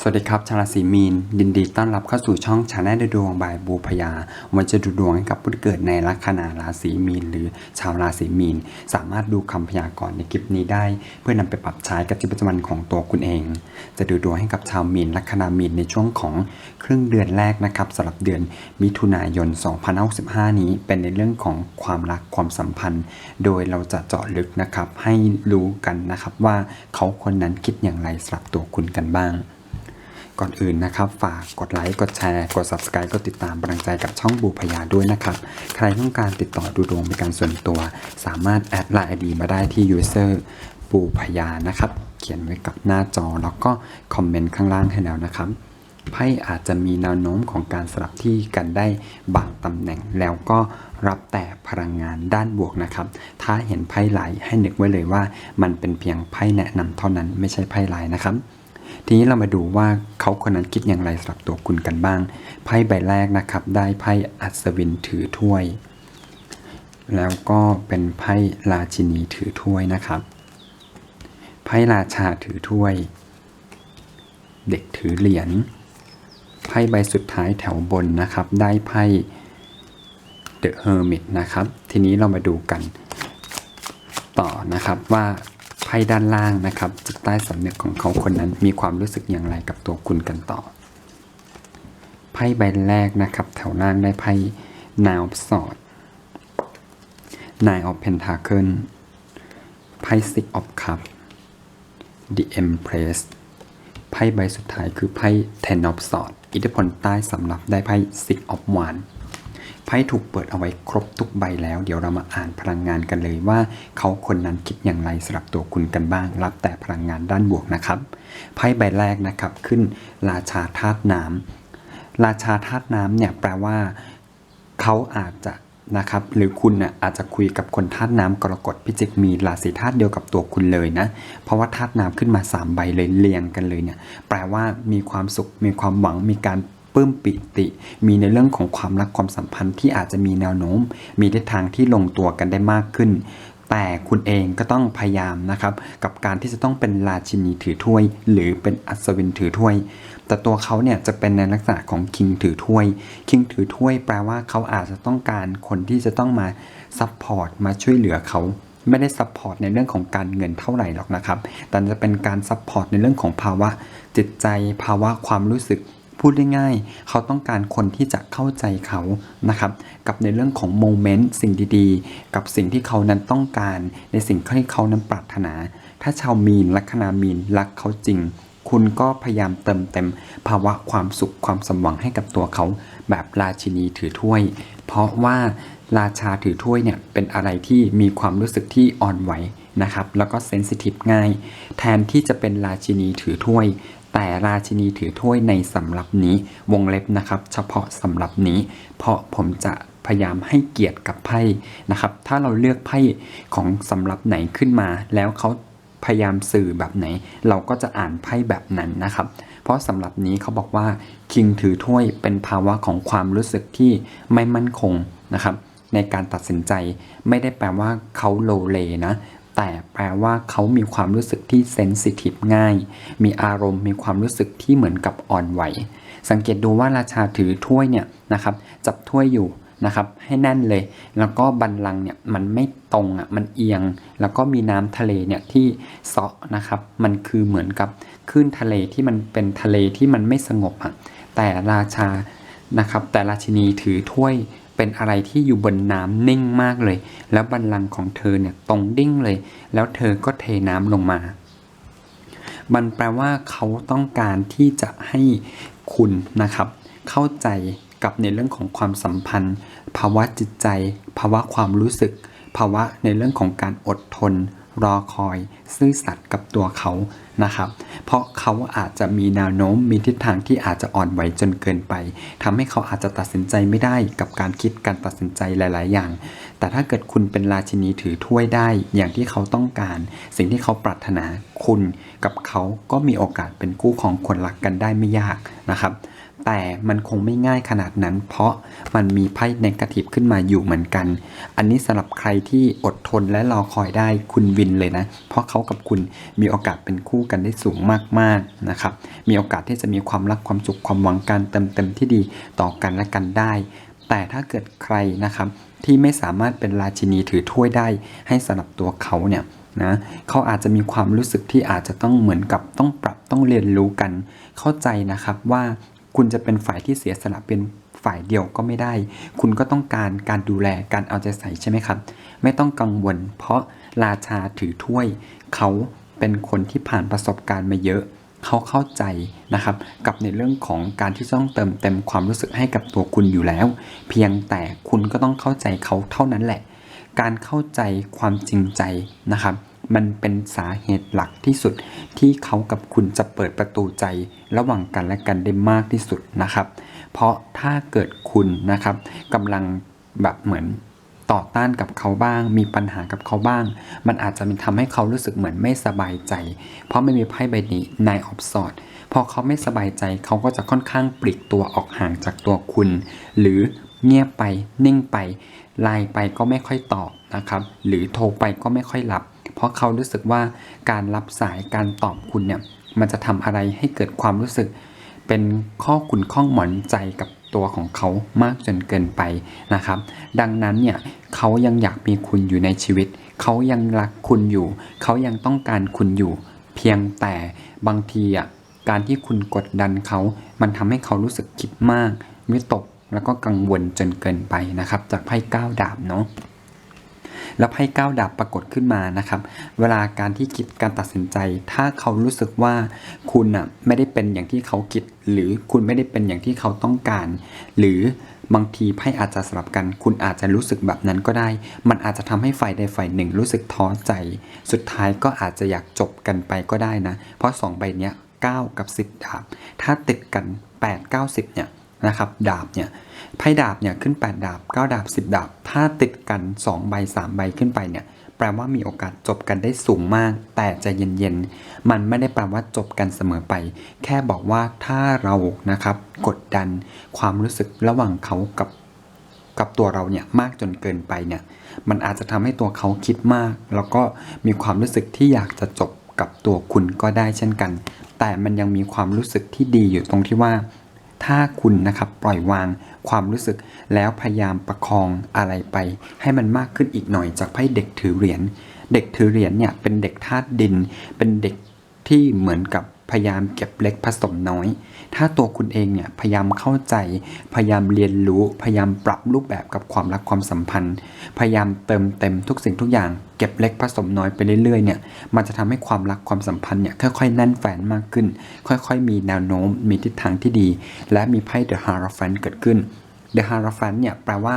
สวัสดีครับ ชาราศีมีน ยินดีต้อนรับเข้าสู่ช่องชาแนลดวงบายบูพยา วันจะดูดวงให้กับผู้ที่เกิดในลัคนาราศีมีน หรือชาวราศีมีน สามารถดูคำพยากรณ์ในคลิปนี้ได้ เพื่อนำไปปรับใช้กับชีวิตประจำวันของตัวคุณเอง จะดูดวงให้กับชาวมีนลัคนามีนในช่วงของครึ่งเดือนแรกนะครับสำหรับเดือนมิถุนายน2565 นี้ เป็นในเรื่องของความรักความสัมพันธ์ โดยเราจะเจาะลึกนะครับให้รู้กันนะครับว่าเขาคนนั้นคิดอย่างไรสำหรับตัวคุณกันบ้าง ก่อนอื่นนะครับฝากกดไลค์กดแชร์ กด subscribe กดติดตามกำลังใจกับช่องบูพยาด้วยนะครับ ใครต้องการติดต่อดูดวงเป็นการส่วนตัว สามารถแอดไลน์ ID มาได้ที่ user ปูพยานะครับ เขียนไว้กับหน้าจอแล้วก็คอมเมนต์ข้างล่างให้แล้วนะครับไพ่อาจจะมีแนวโน้มของการสลับที่กันได้บางตำแหน่งแล้วก็รับแต่พลังงานด้านบวกนะครับ ถ้าเห็นไพ่ไหลให้นึกไว้เลยว่า มันเป็นเพียงไพ่แนะนำเท่านั้นไม่ใช่ไพ่ไหลนะครับ ทีนี้เรามาดูว่าเขาคนนั้นคิดอย่างไรสำหรับตัวคุณกันบ้าง ไพ่ใบแรกนะครับ ได้ไพ่อัศวินถือถ้วย แล้วก็เป็นไพ่ราชินีถือถ้วยนะครับ ไพ่ราชาถือถ้วย เด็กถือเหรียญ ไพ่ใบสุดท้ายแถวบนนะครับ ได้ไพ่ The Hermit นะครับ ทีนี้เรามาดูกันต่อนะครับว่า ไพ่ด้านล่างนะครับจิตใต้สำนึกของเขาคนนั้นมีความรู้สึกอย่างไรกับตัวคุณกันต่อ ไพ่ใบแรกนะครับ แถวล่างได้ไพ่ Nine of Swords Nine of Pentacle ไพ่ Six of Cups The Empress ไพ่ใบสุดท้ายคือไพ่ Ten of Swords อิทธิพลใต้สำรับได้ไพ่ Six of Wands ไพ่ถูกเปิดเอาไว้ครบทุกใบแล้ว เดี๋ยวเรามาอ่านพลังงานกันเลยว่า เขาคนนั้นคิดอย่างไรสำหรับตัวคุณกันบ้าง รับแต่พลังงานด้านบวกนะครับไพ่ใบแรกนะครับขึ้นราชาธาตุน้ำราชาธาตุน้ำเนี่ยแปลว่าเขาอาจจะนะครับหรือคุณน่ะอาจจะคุยกับคนธาตุน้ำกรกฎพิจิกมีราศีธาตุเดียวกับตัวคุณเลยนะ เพราะว่าธาตุน้ำขึ้นมา 3 ใบเลยเรียงกันเลยเนี่ยแปลว่ามีความสุขมีความหวังมีการ ปลื้มปิติ มีในเรื่องของความรักความสัมพันธ์ที่อาจจะมีแนวโน้ม มีทิศทางที่ลงตัวกันได้มากขึ้น แต่คุณเองก็ต้องพยายามนะครับ กับการที่จะต้องเป็นราชินีถือถ้วย หรือเป็นอัศวินถือถ้วย แต่ตัวเขาเนี่ยจะเป็นในลักษณะของคิงถือถ้วยคิงถือถ้วยแปลว่าเขาอาจจะต้องการคนที่จะต้องมาซัพพอร์ตมาช่วยเหลือเขาไม่ได้ซัพพอร์ตในเรื่องของการเงินเท่าไหร่หรอกนะครับ แต่จะเป็นการซัพพอร์ตในเรื่องของภาวะจิตใจ ภาวะความรู้สึก พูดได้ง่ายๆ เขาต้องการคนที่จะเข้าใจเขานะครับ กับในเรื่องของโมเมนต์สิ่งดีๆ กับสิ่งที่เขานั้นต้องการ ในสิ่งที่เขานั้นปรารถนา ถ้าชาวมีนลัคนามีนรักเขาจริง คุณก็พยายามเติมเต็ม ภาวะความสุขความสมหวังให้กับตัวเขา แบบราชินีถือถ้วย เพราะว่าราชาถือถ้วยเนี่ยเป็นอะไรที่มีความรู้สึกที่อ่อนไหวนะครับแล้วก็เซนซิทีฟง่าย แทนที่จะเป็นราชินีถือถ้วย แต่ราชินีถือถ้วยในสำรับนี้วงเล็บนะครับ เฉพาะสำรับนี้ เพราะผมจะพยายามให้เกียรติกับไพ่นะครับ ถ้าเราเลือกไพ่ของสำรับไหนขึ้นมา แล้วเขาพยายามสื่อแบบไหน เราก็จะอ่านไพ่แบบนั้นนะครับ เพราะสำหรับนี้เขาบอกว่าคิงถือถ้วยเป็นภาวะของความรู้สึกที่ไม่มั่นคงนะครับ ในการตัดสินใจไม่ได้แปลว่าเขาโลเลนะ แต่แปลว่าเขามีความรู้สึกที่เซนซิทีฟง่าย มีอารมณ์มีความรู้สึกที่เหมือนกับอ่อนไหว สังเกตดูว่าราชาถือถ้วยเนี่ยนะครับ จับถ้วยอยู่นะครับให้แน่นเลย แล้วก็บันลังเนี่ยมันไม่ตรงอะมันเอียง แล้วก็มีน้ำทะเลเนี่ยที่เซาะนะครับ มันคือเหมือนกับคลื่นทะเลที่มันเป็นทะเลที่มันไม่สงบอะแต่ราชา นะครับ แต่ราชินีถือถ้วยเป็นอะไรที่อยู่บนน้ำนิ่งมากเลย แล้วบัลลังก์ของเธอเนี่ยตรงดิ้งเลย แล้วเธอก็เทน้ำลงมา มันแปลว่าเขาต้องการที่จะให้คุณนะครับ เข้าใจกับในเรื่องของความสัมพันธ์ ภาวะจิตใจ ภาวะความรู้สึก ภาวะในเรื่องของการอดทน รอคอย ซื่อสัตย์กับตัวเขานะครับ เพราะเขาอาจจะมีแนวโน้มมีทิศทางที่อาจจะอ่อนไหวจนเกินไปทำให้เขาอาจจะตัดสินใจไม่ได้กับการคิดการตัดสินใจหลาย ๆ อย่าง แต่ถ้าเกิดคุณเป็นราชินีถือถ้วยได้อย่างที่เขาต้องการ สิ่งที่เขาปรารถนาคุณกับเขาก็มีโอกาสเป็นคู่ของคนรักกันได้ไม่ยากนะครับ แต่มันคงไม่ง่ายขนาดนั้น เพราะมันมีไพ่เนกาทีฟขึ้นมาอยู่เหมือนกัน อันนี้สำหรับใครที่อดทนและรอคอยได้คุณวินเลยนะ เพราะเขากับคุณมีโอกาสเป็นคู่กันได้สูงมากๆนะครับ มีโอกาสที่จะมีความรักความสุขความหวังการเติมเต็มที่ดีต่อกันและกันได้ แต่ถ้าเกิดใครนะครับที่ไม่สามารถเป็นราชินีถือถ้วยได้ให้สำหรับตัวเขาเนี่ยนะเขาอาจจะมีความรู้สึกที่อาจจะต้องเหมือนกับต้องปรับต้องเรียนรู้กัน เข้าใจนะครับว่า คุณจะเป็นฝ่ายที่เสียสละเป็นฝ่ายเดียวก็ไม่ได้ คุณก็ต้องการการดูแลการเอาใจใส่ใช่ไหมครับ ไม่ต้องกังวล เพราะราชาถือถ้วย เขาเป็นคนที่ผ่านประสบการณ์มาเยอะ เขาเข้าใจนะครับกับในเรื่องของการที่ต้องเติมเต็มความรู้สึกให้กับตัวคุณอยู่แล้ว เพียงแต่คุณก็ต้องเข้าใจเขาเท่านั้นแหละ การเข้าใจความจริงใจนะครับ มันเป็นสาเหตุหลักที่สุด ที่เขากับคุณจะเปิดประตูใจระหว่างกันและกันได้มากที่สุดนะครับ เพราะถ้าเกิดคุณนะครับกำลังแบบเหมือนต่อต้านกับเขาบ้าง มีปัญหากับเขาบ้าง มันอาจจะมีทำให้เขารู้สึกเหมือนไม่สบายใจ เพราะไม่มีไพ่ใบนี้ Nine of Swords พอเขาไม่สบายใจเขาก็จะค่อนข้างปลีกตัวออกห่างจากตัวคุณ หรือเงียบไปนิ่งไปไลน์ไปก็ไม่ค่อยตอบนะครับ หรือโทรไปก็ไม่ค่อยรับ เพราะเขารู้สึกว่าการรับสายการตอบคุณเนี่ยมันจะทำอะไรให้เกิดความรู้สึก เป็นข้อขุนข้องหมอนใจกับตัวของเขามากจนเกินไปนะครับ ดังนั้นเนี่ยเขายังอยากมีคุณอยู่ในชีวิต เขายังรักคุณอยู่ เขายังต้องการคุณอยู่ เพียงแต่บางทีอะการที่คุณกดดันเขา มันทำให้เขารู้สึกคิดมากวิตกแล้วก็กังวลจนเกินไปนะครับ จากไพ่ก้าวดาบเนาะ แล้วไพ่ก้าดาบปรากฏขึ้นมานะครับ เวลาการที่คิดการตัดสินใจ ถ้าเขารู้สึกว่าคุณอะไม่ได้เป็นอย่างที่เขาคิด หรือคุณไม่ได้เป็นอย่างที่เขาต้องการ หรือบางทีไพ่อาจจะสลับกัน คุณอาจจะรู้สึกแบบนั้นก็ได้ มันอาจจะทำให้ฝ่ายใดฝ่ายหนึ่งรู้สึกท้อใจ สุดท้ายก็อาจจะอยากจบกันไปก็ได้นะ เพราะสองใบเนี้ย9กับ 10ดาบ ถ้าติดกัน 8 9 10เนี่ย นะครับดาบเนี่ยไพ่ดาบเนี่ยขึ้น 8 ดาบ 9 ดาบ 10 ดาบ ถ้าติดกัน 2 ใบ 3 ใบขึ้นไปเนี่ยแปลว่ามีโอกาสจบกันได้สูงมาก แต่จะเย็นๆ มันไม่ได้แปลว่าจบกันเสมอไป แค่บอกว่าถ้าเรานะครับกดดันความรู้สึกระหว่างเขากับกับตัวเราเนี่ยมากจนเกินไปเนี่ยมันอาจจะทำให้ตัวเขาคิดมาก แล้วก็มีความรู้สึกที่อยากจะจบกับตัวคุณก็ได้เช่นกัน แต่มันยังมีความรู้สึกที่ดีอยู่ตรงที่ว่า ถ้าคุณนะครับปล่อยวางความรู้สึกแล้วพยายามประคองอะไรไป ให้มันมากขึ้นอีกหน่อยจากไพ่เด็กถือเหรียญเด็กถือเหรียญเนี่ยเป็นเด็กธาตุดิน เป็นเด็กที่เหมือนกับพยายามเก็บเล็กผสมน้อย ถ้าตัวคุณเองเนี่ยพยายามเข้าใจ พยายามเรียนรู้ พยายามปรับรูปแบบกับความรักความสัมพันธ์ พยายามเติมเต็มทุกสิ่งทุกอย่าง เก็บเล็กผสมน้อยไปเรื่อยๆเนี่ยมันจะทำให้ความรักความสัมพันธ์เนี่ยค่อยๆแน่นแฟนมากขึ้น ค่อยๆ มีแนวโน้ม มีทิศทางที่ดี และมีไพ่เดอะฮาร์ฟันเกิดขึ้น The Hierophant เนี่ยแปลว่า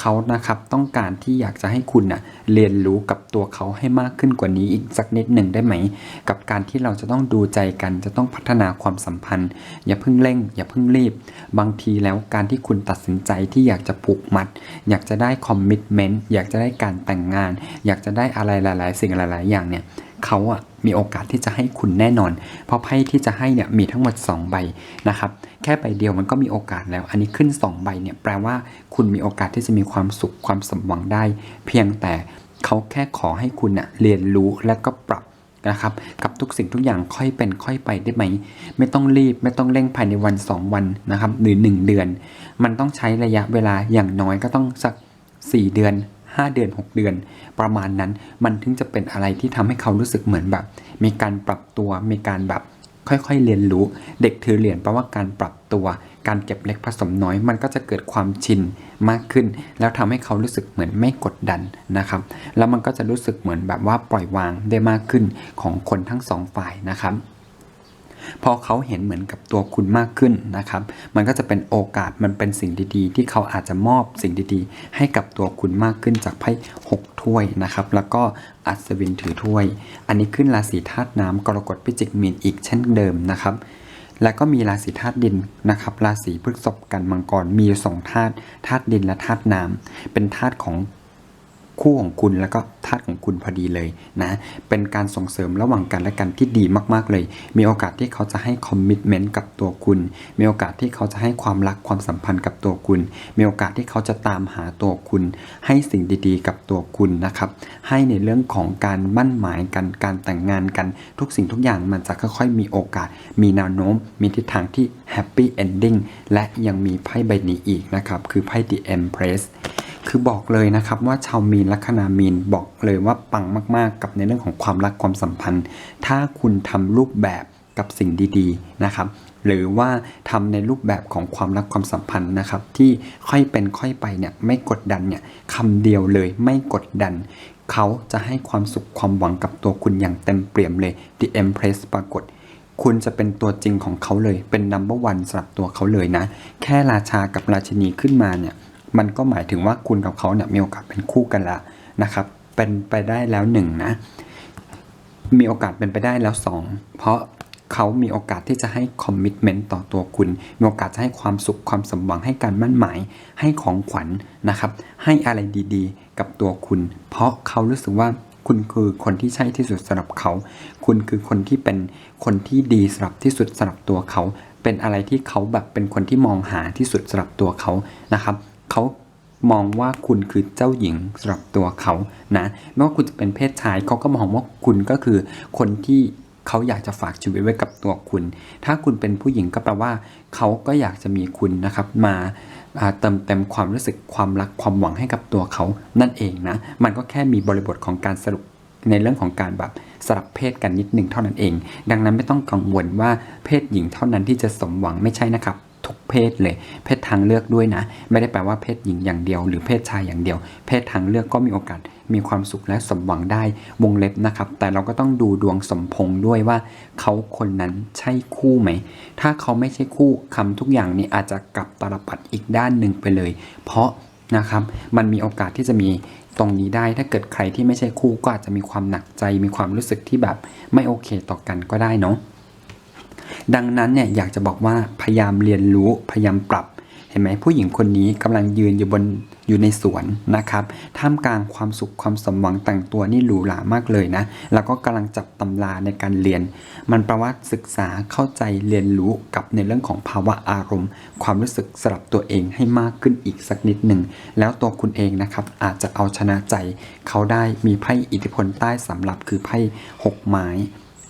เขานะครับต้องการที่อยากจะให้คุณน่ะเรียนรู้กับตัวเขาให้มากขึ้นกว่านี้อีกสักนิดหนึ่งได้ไหม กับการที่เราจะต้องดูใจกันจะต้องพัฒนาความสัมพันธ์ อย่าเพิ่งเร่ง อย่าเพิ่งรีบ บางทีแล้วการที่คุณตัดสินใจที่อยากจะผูกมัด อยากจะได้คอมมิชเมนต์อยากจะได้การแต่งงาน อยากจะได้อะไรหลาย ๆ สิ่งหลาย ๆ อย่างเนี่ย เขาอะมีโอกาสที่จะให้คุณแน่นอน เพราะไพ่ที่จะให้เนี่ยมีทั้งหมด 2 ใบนะครับแค่ใบเดียวมันก็มีโอกาสแล้ว อันนี้ขึ้น 2 ใบเนี่ยแปลว่าคุณมีโอกาสที่จะมีความสุขความสมหวังได้ เพียงแต่เขาแค่ขอให้คุณเน่ะเรียนรู้และก็ปรับนะครับกับทุกสิ่งทุกอย่างค่อยเป็นค่อยไปได้ไหม ไม่ต้องรีบไม่ต้องเร่งภายในวัน 2 วันนะครับหรือ 1 เดือน มันต้องใช้ระยะเวลาอย่างน้อยก็ต้องสัก 4 เดือน 5 เดือน 6 เดือน ประมาณนั้นมันถึงจะเป็นอะไรที่ทำให้เขารู้สึกเหมือนแบบ มีการปรับตัวมีการแบบค่อยๆเรียนรู้ เด็กถือเหรียญแปลว่าการปรับตัว การเก็บเล็กผสมน้อย มันก็จะเกิดความชินมากขึ้น แล้วทำให้เขารู้สึกเหมือนไม่กดดันนะครับ แล้วมันก็จะรู้สึกเหมือนแบบว่าปล่อยวางได้มากขึ้นของคนทั้งสองฝ่ายนะครับ พอเขาเห็นเหมือนกับตัวคุณมากขึ้นนะครับ มันก็จะเป็นโอกาสมันเป็นสิ่งดีๆ ที่เขาอาจจะมอบสิ่งดีๆ ให้กับตัวคุณมากขึ้นจากไพ่หกถ้วยนะครับ แล้วก็อัศวินถือถ้วย อันนี้ขึ้นราศีธาตุน้ำกรกฎพิจิกมีนอีกเช่นเดิมนะครับแล้วก็มีราศีธาตุดินนะครับราศีพฤษภกันมังกรมีอยู่สองธาตุธาตุดินและธาตุน้ำเป็นธาตุของ คู่ของคุณแล้วก็ธาตุของคุณพอดีเลยนะ เป็นการส่งเสริมระหว่างกันและกันที่ดีมากๆเลย มีโอกาสที่เขาจะให้คอมมิชเมนต์กับตัวคุณ มีโอกาสที่เขาจะให้ความรักความสัมพันธ์กับตัวคุณ มีโอกาสที่เขาจะตามหาตัวคุณ ให้สิ่งดีๆ กับตัวคุณนะครับ ให้ในเรื่องของการมั่นหมายกัน การแต่งงานกัน ทุกสิ่งทุกอย่างมันจะค่อยๆ มีโอกาส มีแนวโน้ม มีทิศทางที่แฮปปี้เอนดิ้ง และยังมีไพ่ใบนี้อีกนะครับ คือไพ่ The Empress คือบอกเลยนะครับว่าชาวมีนลัคนามีนบอกเลยว่าปังมากๆ กับในเรื่องของความรักความสัมพันธ์ ถ้าคุณทำรูปแบบกับสิ่งดีๆนะครับหรือว่าทำในรูปแบบของความรักความสัมพันธ์นะครับ ที่ค่อยเป็นค่อยไปเนี่ยไม่กดดันเนี่ยคำเดียวเลยไม่กดดัน เขาจะให้ความสุขความหวังกับตัวคุณอย่างเต็มเปี่ยมเลย The Empress ปรากฏ คุณจะเป็นตัวจริงของเขาเลยเป็น number one สำหรับตัวเขาเลยนะ แค่ราชากับราชินีขึ้นมาเนี่ย มันก็หมายถึงว่าคุณกับเขาเนี่ยมีโอกาสเป็นคู่กันละนะครับ เป็นไปได้แล้วหนึ่งนะ มีโอกาสเป็นไปได้แล้ว2เพราะเขามีโอกาสที่จะให้คอมมิชเมนต์ต่อตัวคุณ มีโอกาสจะให้ความสุขความสมหวังให้การมั่นหมาย ให้ของขวัญนะครับ ให้อะไรดีๆ กับตัวคุณ เพราะเขารู้สึกว่าคุณคือคนที่ใช่ที่สุดสำหรับเขา คุณคือคนที่เป็นคนที่ดีสำหรับที่สุดสำหรับตัวเขา เป็นอะไรที่เขาแบบเป็นคนที่มองหาที่สุดสำหรับตัวเขานะครับ เขามองว่าคุณคือเจ้าหญิงสำหรับตัวเขานะไม่ว่าคุณจะเป็นเพศชายเขาก็มองว่าคุณก็คือคนที่เขาอยากจะฝากชีวิตไว้กับตัวคุณ ถ้าคุณเป็นผู้หญิงก็แปลว่า เขาก็อยากจะมีคุณนะครับมาอ่าเติมเต็มความรู้สึกความรักความหวังให้กับตัวเขานั่นเองนะ มันก็แค่มีบริบทของการสรุปในเรื่องของการแบบสลับเพศกันนิดหนึ่งเท่านั้นเอง ดังนั้นไม่ต้องกังวลว่าเพศหญิงเท่านั้นที่จะสมหวังไม่ใช่นะครับ ทุกเพศเลย เพศทางเลือกด้วยนะ ไม่ได้แปลว่าเพศหญิงอย่างเดียว หรือเพศชายอย่างเดียว เพศทางเลือกก็มีโอกาสมีความสุขและสมหวังได้วงเล็บนะครับ แต่เราก็ต้องดูดวงสมพงด้วยว่า เขาคนนั้นใช่คู่ไหม ถ้าเขาไม่ใช่คู่คำทุกอย่างนี้อาจจะกลับตาลปัดอีกด้านหนึ่งไปเลย เพราะนะครับมันมีโอกาสที่จะมีตรงนี้ได้ถ้าเกิดใครที่ไม่ใช่คู่ก็อาจจะมีความหนักใจมีความรู้สึกที่แบบไม่โอเคต่อกันก็ได้เนาะ ดังนั้นเนี่ยอยากจะบอกว่าพยายามเรียนรู้พยายามปรับ เห็นไหมผู้หญิงคนนี้กำลังยืนอยู่บนอยู่ในสวนนะครับท่ามกลางความสุขความสมหวังแต่งตัวนี่หรูหรามากเลยนะ แล้วก็กำลังจับตำราในการเรียน มันแปลว่าศึกษาเข้าใจเรียนรู้กับในเรื่องของภาวะอารมณ์ ความรู้สึกสลับตัวเองให้มากขึ้นอีกสักนิดหนึ่ง แล้วตัวคุณเองนะครับอาจจะเอาชนะใจ เขาได้มีไพ่อิทธิพลใต้สำหรับคือไพ่หกไม้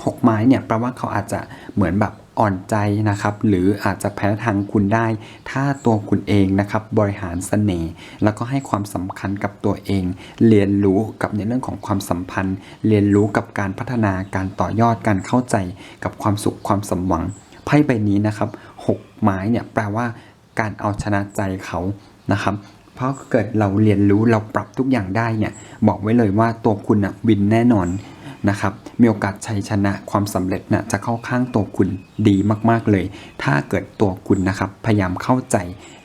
หกไม้เนี่ยแปลว่าเขาอาจจะเหมือนแบบ อ่อนใจนะครับ หรืออาจจะแพ้ทางคุณได้ ถ้าตัวคุณเองนะครับบริหารเสน่ห์แล้วก็ให้ความสำคัญกับตัวเอง เรียนรู้กับในเรื่องของความสัมพันธ์ เรียนรู้กับการพัฒนาการต่อยอดการเข้าใจกับความสุขความสมหวังไพ่ใบนี้นะครับหกไม้เนี่ยแปลว่าการเอาชนะใจเขานะครับเพราะเกิดเราเรียนรู้เราปรับทุกอย่างได้เนี่ยบอกไว้เลยว่าตัวคุณอะวินแน่นอน นะครับ มีโอกาสชัยชนะความสำเร็จนะจะเข้าข้างตัวคุณดีมากๆเลย ถ้าเกิดตัวคุณนะครับพยายามเข้าใจ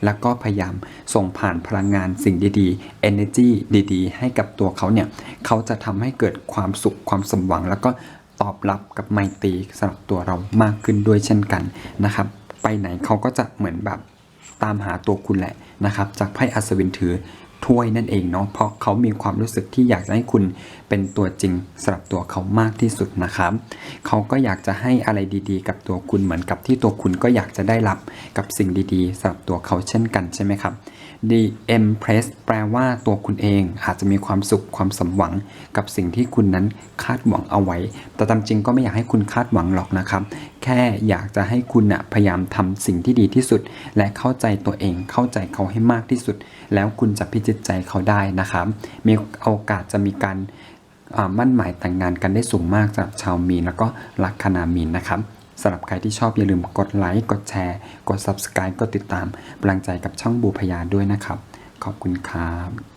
แล้วก็พยายามส่งผ่านพลังงานสิ่งดีๆ energy ดีๆ ให้กับตัวเขาเนี่ยเขาจะทำให้เกิดความสุขความสมหวัง แล้วก็ตอบรับกับไมตรีสำหรับตัวเรามากขึ้นด้วยเช่นกันนะครับ ไปไหนเขาก็จะเหมือนแบบตามหาตัวคุณแหละนะครับ จากไพ่อัศวินถือ ถ้วยนั่นเองเนาะเพราะเขามีความรู้สึกที่อยากจะให้คุณเป็นตัวจริงสำหรับตัวเขามากที่สุดนะครับเขาก็อยากจะให้อะไรดีๆ กับตัวคุณเหมือนกับที่ตัวคุณก็อยากจะได้รับกับสิ่งดีๆสำหรับตัวเขาเช่นกันใช่ไหมครับ The Empress แปลว่าตัวคุณเองอาจจะมีความสุขความสมหวังกับสิ่งที่คุณนั้นคาดหวังเอาไว้ แต่ตามจริงก็ไม่อยากให้คุณคาดหวังหรอกนะครับ แค่อยากจะให้คุณนะพยายามทำสิ่งที่ดีที่สุด และเข้าใจตัวเองเข้าใจเขาให้มากที่สุด แล้วคุณจะพิจิตใจเขาได้นะครับ มีโอกาสจะมีการมั่นหมายแต่งงานกันได้สูงมากสำหรับชาวมีนแล้วก็ลัคนามีนนะครับ สำหรับใครที่ชอบอย่าลืมกดไลค์ กดแชร์ กด Subscribe กดติดตามกำลังใจกับช่องบูพยาด้วยนะครับ ขอบคุณครับ